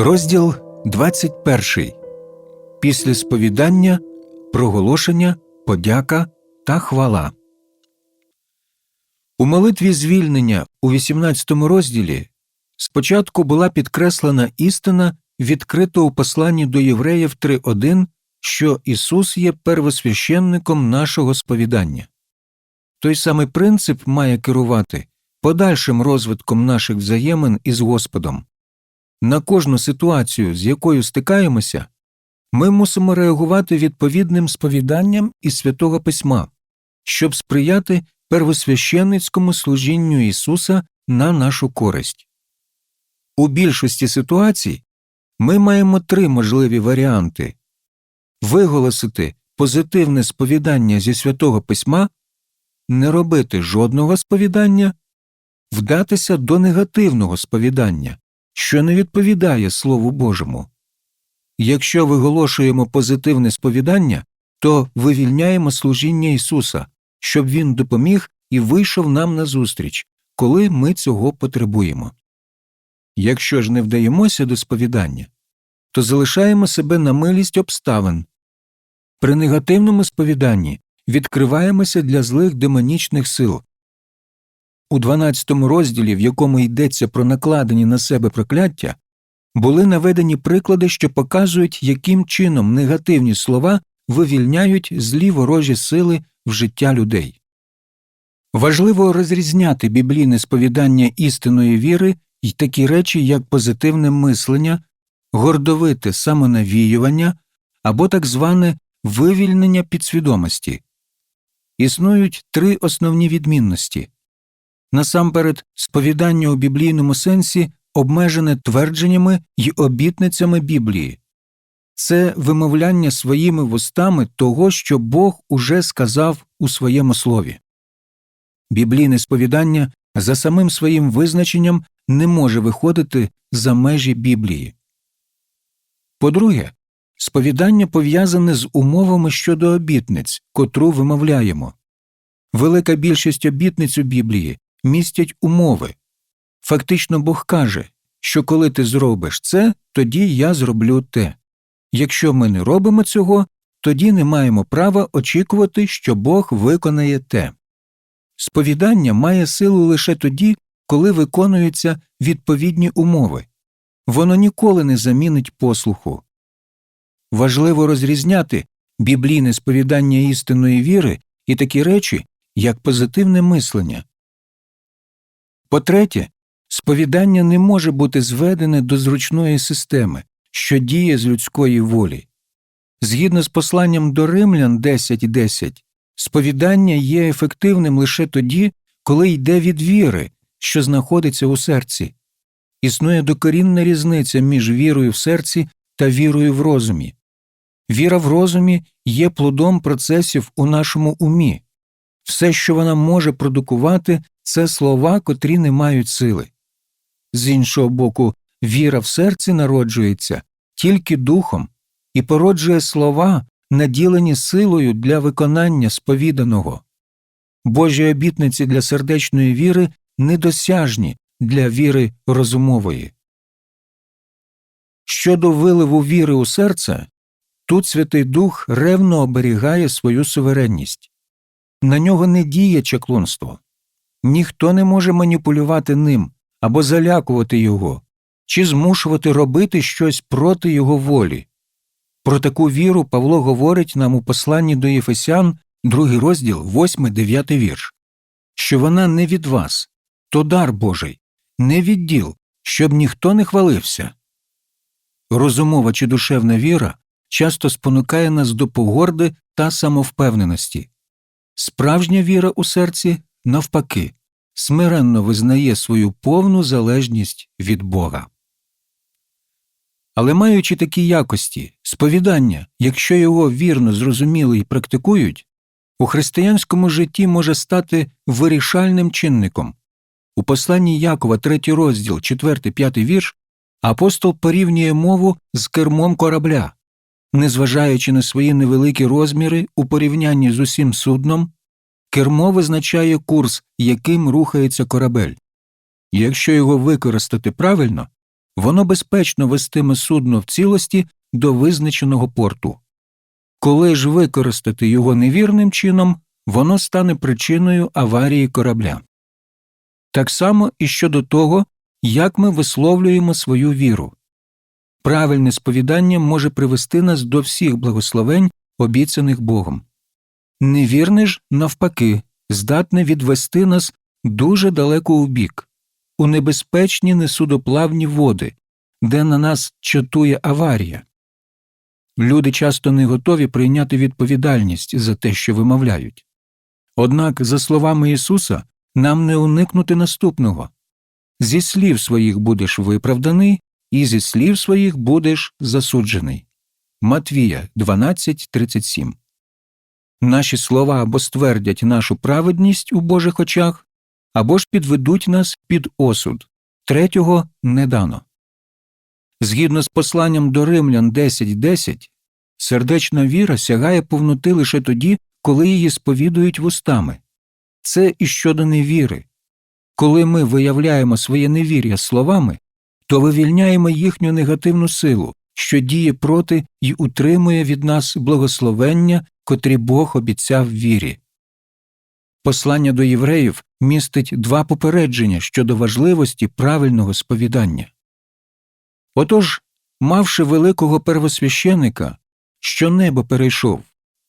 Розділ 21. Після сповідання, проголошення, подяка та хвала. У молитві звільнення у 18 розділі спочатку була підкреслена істина, відкрита у посланні до євреїв 3.1, що Ісус є первосвященником нашого сповідання. Той самий принцип має керувати подальшим розвитком наших взаємин із Господом. На кожну ситуацію, з якою стикаємося, ми мусимо реагувати відповідним сповіданням із Святого Письма, щоб сприяти первосвященницькому служінню Ісуса на нашу користь. У більшості ситуацій ми маємо три можливі варіанти виголосити позитивне сповідання зі Святого Письма, не робити жодного сповідання, вдатися до негативного сповідання що не відповідає Слову Божому. Якщо виголошуємо позитивне сповідання, то вивільняємо служіння Ісуса, щоб Він допоміг і вийшов нам назустріч, коли ми цього потребуємо. Якщо ж не вдаємося до сповідання, то залишаємо себе на милість обставин. При негативному сповіданні відкриваємося для злих демонічних сил, у 12 розділі, в якому йдеться про накладені на себе прокляття, були наведені приклади, що показують, яким чином негативні слова вивільняють злі ворожі сили в життя людей. Важливо розрізняти біблійне сповідання істинної віри і такі речі, як позитивне мислення, гордовите самонавіювання або так зване вивільнення підсвідомості. Існують три основні відмінності Насамперед, сповідання у біблійному сенсі обмежене твердженнями й обітницями Біблії, це вимовляння своїми вустами того, що Бог уже сказав у своєму слові. Біблійне сповідання за самим своїм визначенням не може виходити за межі Біблії. По-друге, сповідання пов'язане з умовами щодо обітниць, котру вимовляємо. Велика більшість обітниць у Біблії містять умови. Фактично Бог каже, що коли ти зробиш це, тоді я зроблю те. Якщо ми не робимо цього, тоді не маємо права очікувати, що Бог виконає те. Сповідання має силу лише тоді, коли виконуються відповідні умови. Воно ніколи не замінить послуху. Важливо розрізняти біблійне сповідання істинної віри і такі речі, як позитивне мислення, по-третє, сповідання не може бути зведене до зручної системи, що діє з людської волі. Згідно з посланням до римлян 10.10, сповідання є ефективним лише тоді, коли йде від віри, що знаходиться у серці. Існує докорінна різниця між вірою в серці та вірою в розумі. Віра в розумі є плодом процесів у нашому умі. Все, що вона може продукувати, це слова, котрі не мають сили. З іншого боку, віра в серці народжується тільки духом і породжує слова, наділені силою для виконання сповіданого. Божі обітниці для сердечної віри недосяжні для віри розумової. Щодо виливу віри у серце, тут Святий Дух ревно оберігає свою суверенність. На нього не діє чаклунство. Ніхто не може маніпулювати ним або залякувати його, чи змушувати робити щось проти його волі. Про таку віру Павло говорить нам у посланні до Єфесян, другий розділ, 8-9 вірш, що вона не від вас, то дар Божий, не від діл, щоб ніхто не хвалився. Розумова чи душевна віра часто спонукає нас до погорди та самовпевненості. Справжня віра у серці навпаки, смиренно визнає свою повну залежність від Бога. Але маючи такі якості, сповідання, якщо його вірно зрозуміли і практикують, у християнському житті може стати вирішальним чинником. У посланні Якова, 3 розділ, 4 5 вірш, апостол порівнює мову з кермом корабля, незважаючи на свої невеликі розміри у порівнянні з усім судном, Кермо визначає курс, яким рухається корабель. Якщо його використати правильно, воно безпечно вестиме судно в цілості до визначеного порту. Коли ж використати його невірним чином, воно стане причиною аварії корабля. Так само і щодо того, як ми висловлюємо свою віру. Правильне сповідання може привести нас до всіх благословень, обіцяних Богом. Невірне ж, навпаки, здатне відвести нас дуже далеко у бік, у небезпечні несудоплавні води, де на нас чатує аварія. Люди часто не готові прийняти відповідальність за те, що вимовляють. Однак, за словами Ісуса, нам не уникнути наступного зі слів своїх будеш виправданий, і зі слів своїх будеш засуджений. Матвія 12.37 Наші слова або ствердять нашу праведність у Божих очах, або ж підведуть нас під осуд. Третього не дано. Згідно з посланням до Римлян 10.10, сердечна віра сягає повноти лише тоді, коли її сповідують вустами. Це і щодо невіри. Коли ми виявляємо своє невір'я словами, то вивільняємо їхню негативну силу, що діє проти і утримує від нас благословення, котрі Бог обіцяв вірі. Послання до євреїв містить два попередження щодо важливості правильного сповідання. Отож, мавши великого первосвященика, що небо перейшов,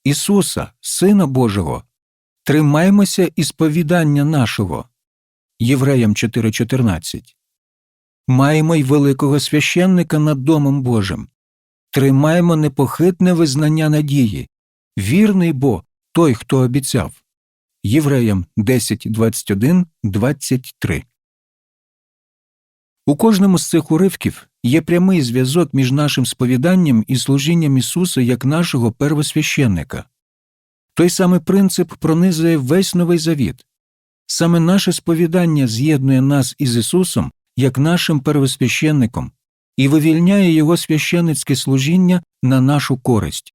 Ісуса, Сина Божого, тримаймося і сповідання нашого. Євреям 4.14. Маємо й великого священника над Домом Божим. Тримаємо непохитне визнання надії. Вірний бо той, хто обіцяв. Євреям 10.21, 23. У кожному з цих уривків є прямий зв'язок між нашим сповіданням і служінням Ісуса як нашого первосвященника. Той самий принцип пронизує весь новий завіт. Саме наше сповідання з'єднує нас із Ісусом як нашим первосвященником і вивільняє Його священницьке служіння на нашу користь.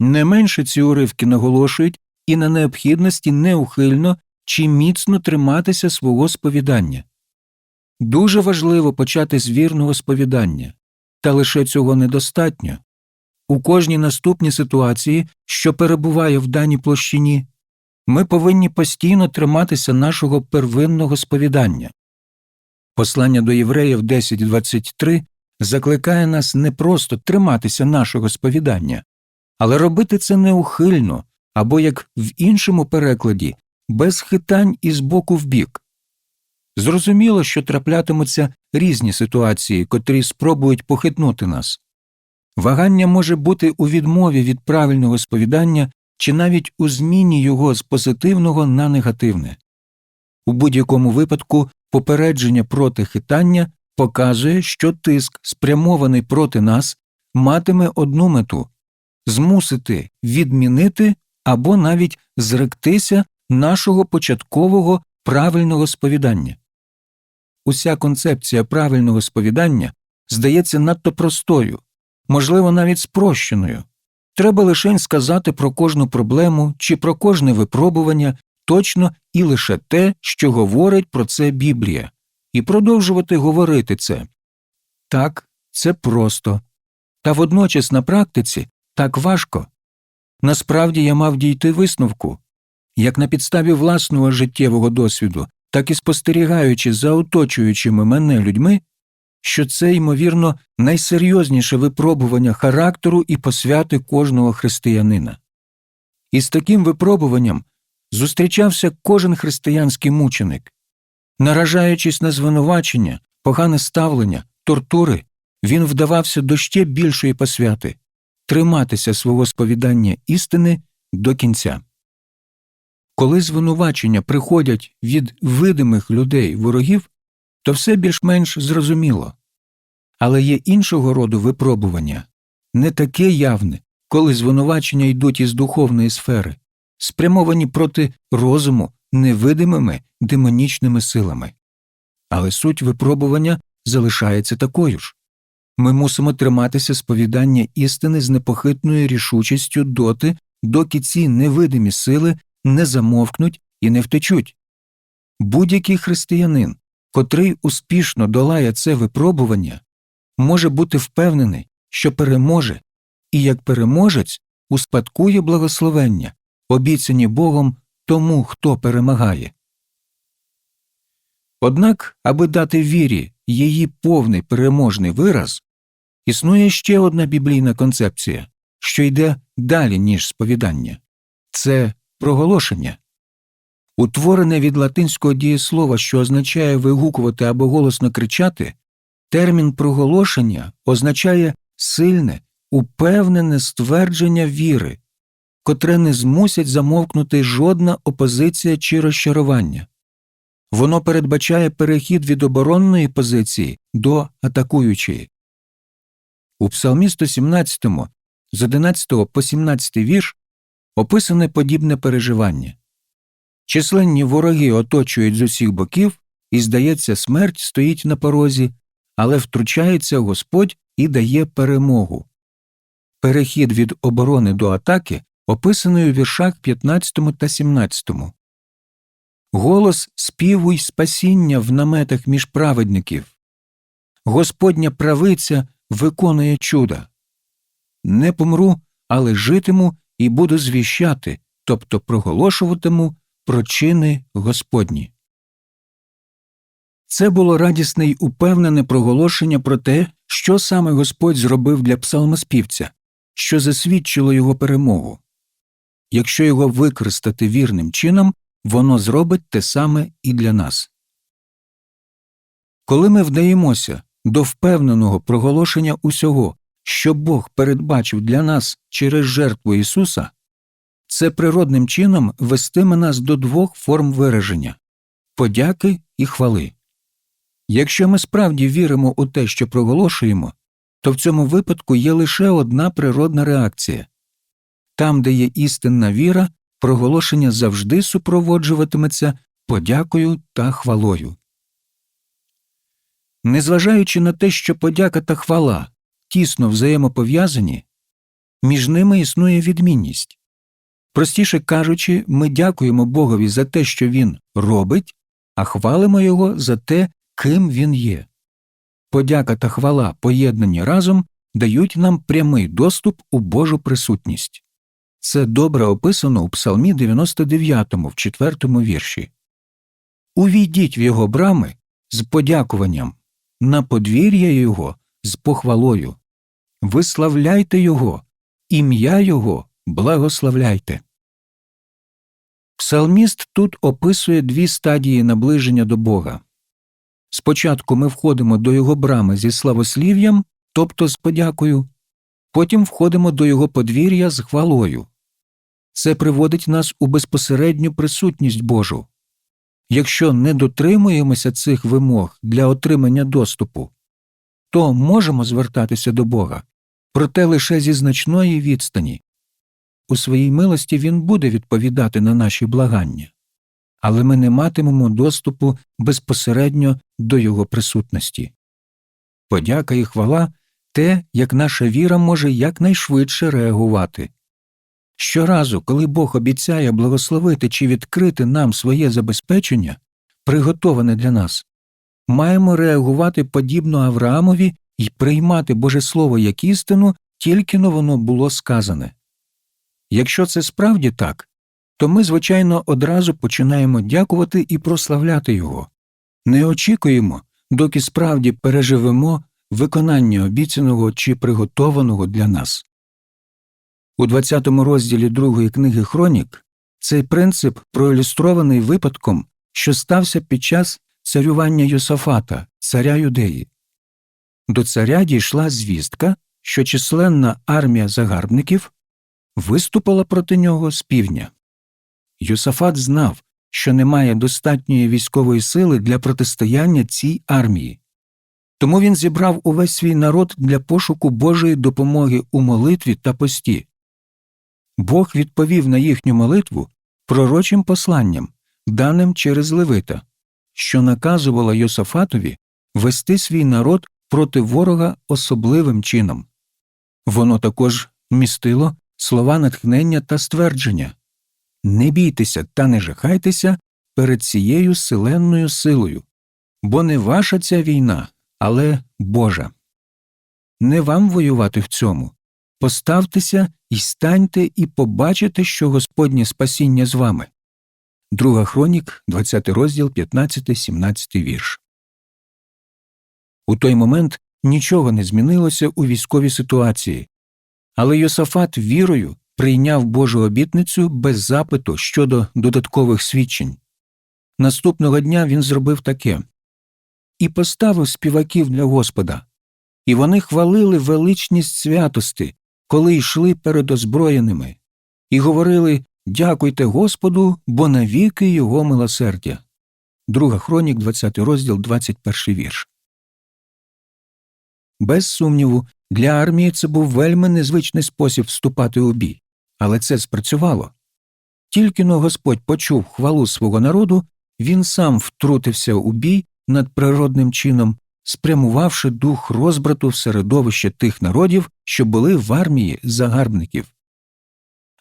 Не менше ці уривки наголошують і на необхідності неухильно чи міцно триматися свого сповідання. Дуже важливо почати з вірного сповідання, та лише цього недостатньо. У кожній наступній ситуації, що перебуває в даній площині, ми повинні постійно триматися нашого первинного сповідання. Послання до євреїв 10.23 закликає нас не просто триматися нашого сповідання, але робити це неухильно або, як в іншому перекладі, без хитань із боку в бік. Зрозуміло, що траплятимуться різні ситуації, котрі спробують похитнути нас. Вагання може бути у відмові від правильного сповідання чи навіть у зміні його з позитивного на негативне. У будь-якому випадку попередження проти хитання показує, що тиск, спрямований проти нас, матиме одну мету змусити відмінити або навіть зректися нашого початкового правильного сповідання. Уся концепція правильного сповідання здається надто простою, можливо, навіть спрощеною. Треба лише сказати про кожну проблему чи про кожне випробування точно і лише те, що говорить про це Біблія, і продовжувати говорити це. Так, це просто. Та водночас на практиці так важко. Насправді я мав дійти висновку як на підставі власного життєвого досвіду, так і спостерігаючи за оточуючими мене людьми, що це, ймовірно, найсерйозніше випробування характеру і посвяти кожного християнина. І з таким випробуванням зустрічався кожен християнський мученик. Наражаючись на звинувачення, погане ставлення, тортури, він вдавався до ще більшої посвяти триматися свого сповідання істини до кінця. Коли звинувачення приходять від видимих людей ворогів, то все більш-менш зрозуміло. Але є іншого роду випробування не таке явне, коли звинувачення йдуть із духовної сфери, спрямовані проти розуму невидимими демонічними силами. Але суть випробування залишається такою ж ми мусимо триматися сповідання істини з непохитною рішучістю доти, доки ці невидимі сили не замовкнуть і не втечуть. Будь-який християнин, котрий успішно долає це випробування, може бути впевнений, що переможе, і як переможець успадкує благословення, обіцяні Богом тому, хто перемагає. Однак, аби дати вірі її повний переможний вираз, існує ще одна біблійна концепція, що йде далі, ніж сповідання це проголошення. Утворене від латинського дієслова, що означає вигукувати або голосно кричати, термін проголошення означає сильне, упевнене ствердження віри, котре не змусять замовкнути жодна опозиція чи розчарування. Воно передбачає перехід від оборонної позиції до атакуючої. У Псалмі 117 з 11 по 17 вірш описане подібне переживання. Численні вороги оточують з усіх боків, і, здається, смерть стоїть на порозі, але втручається Господь і дає перемогу. Перехід від оборони до атаки описаний у віршах 15 та 17. Голос співу й спасіння в наметах між праведників. Господня правиця виконує чуда. Не помру, але житиму і буду звіщати, тобто проголошуватиму про чини Господні. Це було радісне й упевнене проголошення про те, що саме Господь зробив для псалмоспівця, що засвідчило його перемогу. Якщо його використати вірним чином, воно зробить те саме і для нас. Коли ми вдаємося до впевненого проголошення усього, що Бог передбачив для нас через жертву Ісуса, це природним чином вестиме нас до двох форм вираження подяки і хвали. Якщо ми справді віримо у те, що проголошуємо, то в цьому випадку є лише одна природна реакція там, де є істинна віра, проголошення завжди супроводжуватиметься подякою та хвалою. Незважаючи на те, що подяка та хвала тісно взаємопов'язані, між ними існує відмінність. Простіше кажучи, ми дякуємо Богові за те, що Він робить, а хвалимо Його за те, ким Він є. Подяка та хвала, поєднані разом, дають нам прямий доступ у Божу присутність. Це добре описано у Псалмі 99 в 4 вірші. Увійдіть в його брами з подякуванням, на подвір'я Його з похвалою. Виславляйте Його, ім'я Його благословляйте. Псалміст тут описує дві стадії наближення до Бога. Спочатку ми входимо до його брами зі славослів'ям, тобто з подякою, потім входимо до його подвір'я з хвалою. Це приводить нас у безпосередню присутність Божу. Якщо не дотримуємося цих вимог для отримання доступу, то можемо звертатися до Бога, проте лише зі значної відстані. У своїй милості Він буде відповідати на наші благання, але ми не матимемо доступу безпосередньо до Його присутності. Подяка і хвала те, як наша віра може якнайшвидше реагувати. Щоразу, коли Бог обіцяє благословити чи відкрити нам своє забезпечення, приготоване для нас, маємо реагувати подібно Авраамові і приймати Боже Слово як істину, тільки но воно було сказане. Якщо це справді так, то ми, звичайно, одразу починаємо дякувати і прославляти Його, не очікуємо, доки справді переживемо виконання обіцяного чи приготованого для нас. У 20 розділі другої книги Хронік цей принцип проілюстрований випадком, що стався під час царювання Йосафата, царя юдеї. До царя дійшла звістка, що численна армія загарбників виступила проти нього з півдня. Йосафат знав, що немає достатньої військової сили для протистояння цій армії. Тому він зібрав увесь свій народ для пошуку Божої допомоги у молитві та пості. Бог відповів на їхню молитву пророчим посланням, даним через Левита, що наказувало Йосафатові вести свій народ проти ворога особливим чином. Воно також містило слова натхнення та ствердження Не бійтеся та не жахайтеся перед цією силенною силою, бо не ваша ця війна, але Божа. Не вам воювати в цьому. Поставтеся і станьте, і побачите, що Господнє спасіння з вами. Друга хронік, 20 розділ, 15-17 вірш. У той момент нічого не змінилося у військовій ситуації, але Йосафат вірою прийняв Божу обітницю без запиту щодо додаткових свідчень. Наступного дня він зробив таке і поставив співаків для Господа, і вони хвалили величність святости, коли йшли перед озброєними, і говорили Дякуйте Господу, бо навіки його милосердя. Друга хронік, 20 розділ, 21 вірш. Без сумніву, для армії це був вельми незвичний спосіб вступати у бій, але це спрацювало. Тільки но Господь почув хвалу свого народу, він сам втрутився у бій надприродним чином, спрямувавши дух розбрату в середовище тих народів, що були в армії загарбників.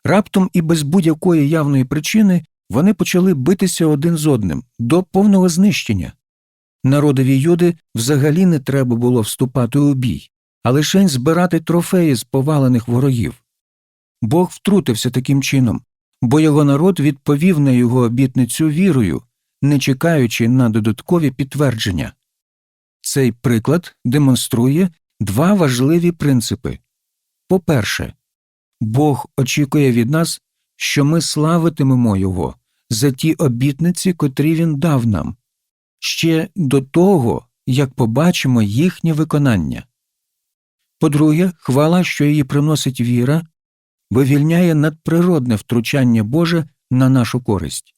Раптом і без будь-якої явної причини вони почали битися один з одним до повного знищення. Народові юди взагалі не треба було вступати у бій, а лише збирати трофеї з повалених ворогів. Бог втрутився таким чином, бо його народ відповів на його обітницю вірою, не чекаючи на додаткові підтвердження. Цей приклад демонструє два важливі принципи по перше, Бог очікує від нас, що ми славитимемо Його за ті обітниці, котрі Він дав нам, ще до того, як побачимо їхнє виконання. По-друге, хвала, що її приносить віра, вивільняє надприродне втручання Боже на нашу користь.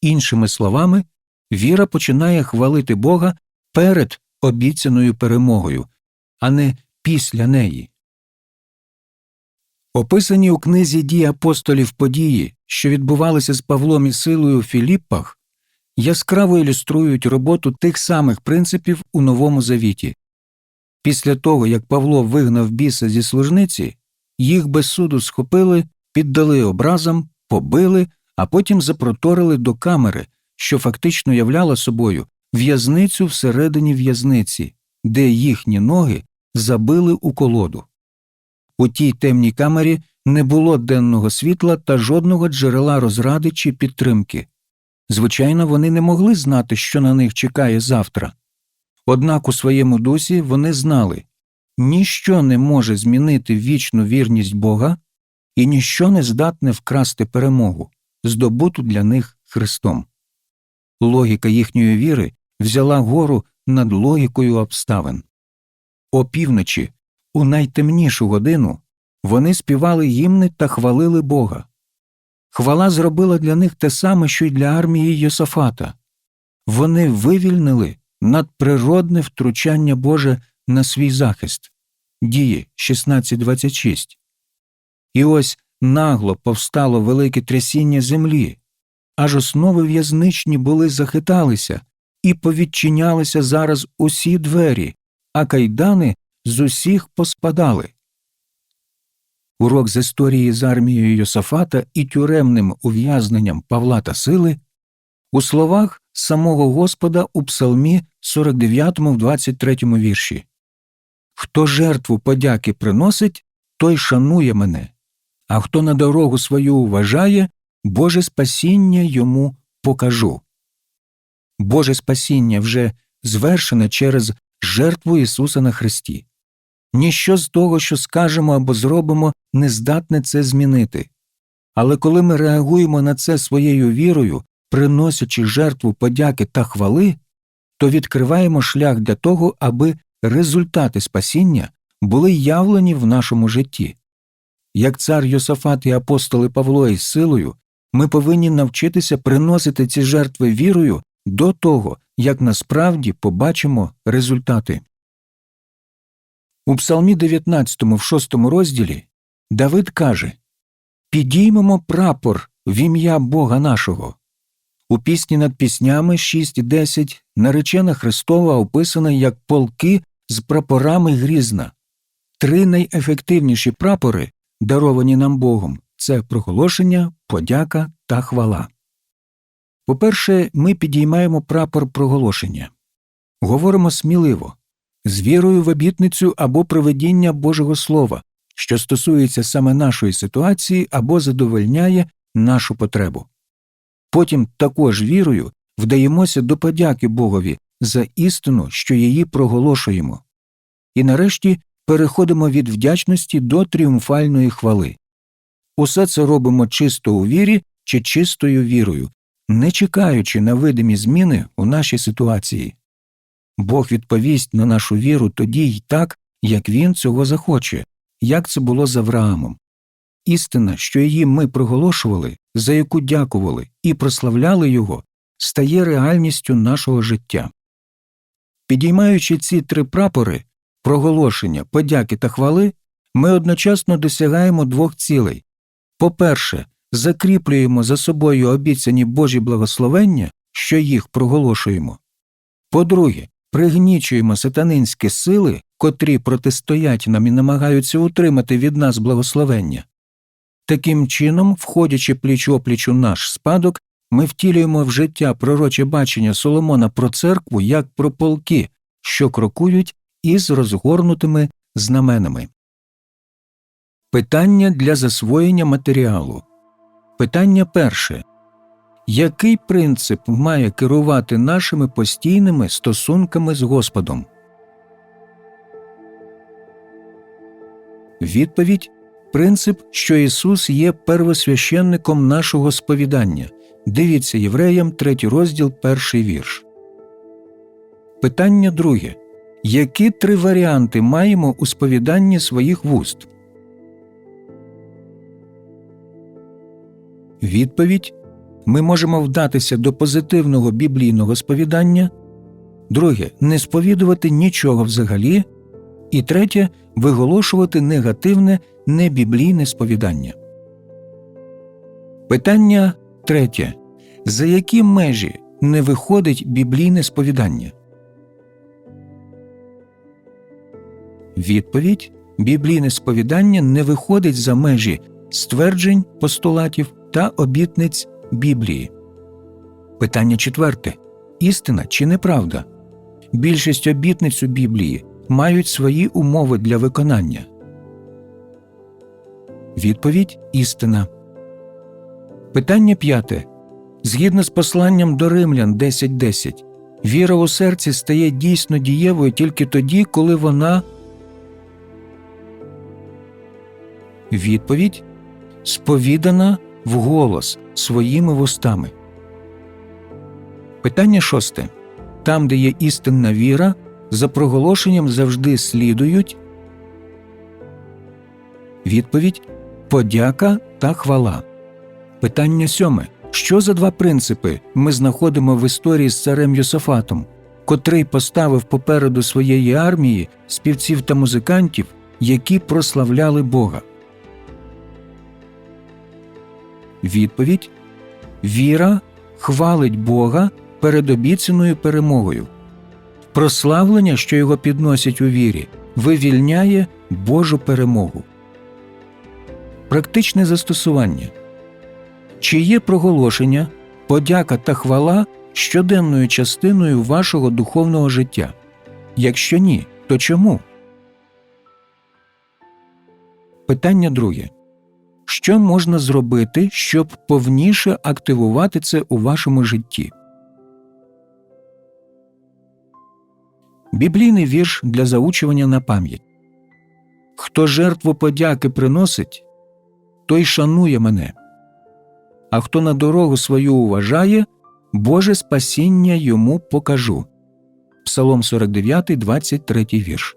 Іншими словами, віра починає хвалити Бога перед обіцяною перемогою, а не після неї. Описані у книзі дії апостолів події, що відбувалися з Павлом і силою у Філіппах, яскраво ілюструють роботу тих самих принципів у Новому Завіті. Після того, як Павло вигнав біса зі служниці, їх без суду схопили, піддали образам, побили, а потім запроторили до камери, що фактично являла собою в'язницю всередині в'язниці, де їхні ноги забили у колоду. У тій темній камері не було денного світла та жодного джерела розради чи підтримки. Звичайно, вони не могли знати, що на них чекає завтра. Однак у своєму дусі вони знали ніщо не може змінити вічну вірність Бога, і ніщо не здатне вкрасти перемогу, здобуту для них Христом. Логіка їхньої віри взяла гору над логікою обставин. Опівночі у найтемнішу годину вони співали гімни та хвалили Бога. Хвала зробила для них те саме, що й для армії Йосафата вони вивільнили надприродне втручання Боже на свій захист дії 16.26. І ось нагло повстало велике трясіння землі, аж основи в'язничні були захиталися і повідчинялися зараз усі двері, а кайдани з усіх поспадали. Урок з історії з армією Йосафата і тюремним ув'язненням Павла та Сили у словах самого Господа у Псалмі 49 в 23 вірші Хто жертву подяки приносить, той шанує мене, а хто на дорогу свою вважає, Боже спасіння йому покажу. Боже спасіння вже звершене через жертву Ісуса на Христі. Ніщо з того, що скажемо або зробимо, не здатне це змінити. Але коли ми реагуємо на це своєю вірою, приносячи жертву подяки та хвали, то відкриваємо шлях для того, аби результати спасіння були явлені в нашому житті. Як цар Йосафат і апостоли Павло із силою, ми повинні навчитися приносити ці жертви вірою до того, як насправді побачимо результати. У Псалмі 19 в 6 розділі Давид каже Підіймемо прапор в ім'я Бога нашого. У пісні над піснями 6.10 наречена Христова описана як полки з прапорами грізна. Три найефективніші прапори, даровані нам Богом, це проголошення, подяка та хвала. По перше, ми підіймаємо прапор проголошення. говоримо сміливо, з вірою в обітницю або проведіння Божого Слова, що стосується саме нашої ситуації або задовольняє нашу потребу. Потім також вірою вдаємося до подяки Богові за істину, що її проголошуємо. І нарешті переходимо від вдячності до тріумфальної хвали. Усе це робимо чисто у вірі чи чистою вірою, не чекаючи на видимі зміни у нашій ситуації. Бог відповість на нашу віру тоді й так, як він цього захоче, як це було з Авраамом. Істина, що її ми проголошували, за яку дякували і прославляли його, стає реальністю нашого життя. Підіймаючи ці три прапори проголошення, подяки та хвали, ми одночасно досягаємо двох цілей по перше, закріплюємо за собою обіцяні Божі благословення, що їх проголошуємо. По друге, пригнічуємо сатанинські сили, котрі протистоять нам і намагаються утримати від нас благословення. Таким чином, входячи пліч опліч у наш спадок, ми втілюємо в життя пророче бачення Соломона про церкву як про полки, що крокують із розгорнутими знаменами. Питання для засвоєння матеріалу. Питання перше. Який принцип має керувати нашими постійними стосунками з Господом? Відповідь принцип, що Ісус є первосвященником нашого сповідання. Дивіться Євреям 3 розділ, перший вірш. Питання друге. Які три варіанти маємо у сповіданні своїх вуст? Відповідь ми можемо вдатися до позитивного біблійного сповідання, друге не сповідувати нічого взагалі, і третє виголошувати негативне небіблійне сповідання. Питання третє. За які межі не виходить біблійне сповідання? Відповідь біблійне сповідання не виходить за межі стверджень постулатів та обітниць Біблії. Питання четверте істина чи неправда? Більшість обітниць у Біблії мають свої умови для виконання. Відповідь істина. Питання п'яте. Згідно з посланням до Римлян 10.10, віра у серці стає дійсно дієвою тільки тоді, коли вона. Відповідь сповідана вголос своїми вустами. Питання шосте. Там, де є істинна віра, за проголошенням завжди слідують відповідь подяка та хвала. Питання сьоме. Що за два принципи ми знаходимо в історії з царем Йосафатом, котрий поставив попереду своєї армії співців та музикантів, які прославляли Бога? Відповідь Віра хвалить Бога перед обіцяною перемогою. Прославлення, що його підносять у вірі, вивільняє Божу перемогу. Практичне застосування чи є проголошення, подяка та хвала щоденною частиною вашого духовного життя? Якщо ні, то чому? Питання друге. Що можна зробити, щоб повніше активувати це у вашому житті? Біблійний вірш для заучування на пам'ять Хто жертву подяки приносить, той шанує мене, а хто на дорогу свою уважає, Боже спасіння йому покажу. Псалом 49, 23 вірш.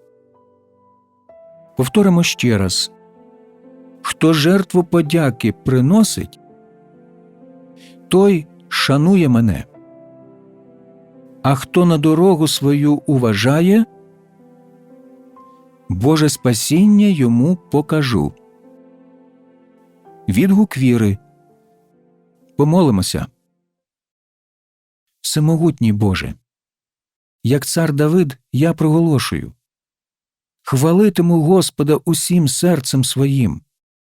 Повторимо ще раз Хто жертву подяки приносить, той шанує мене, а хто на дорогу свою уважає, Боже спасіння йому покажу. Відгук віри. Помолимося. Всемогутній Боже. Як цар Давид я проголошую Хвалитиму Господа усім серцем своїм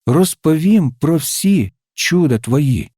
розповім про всі чуда твої.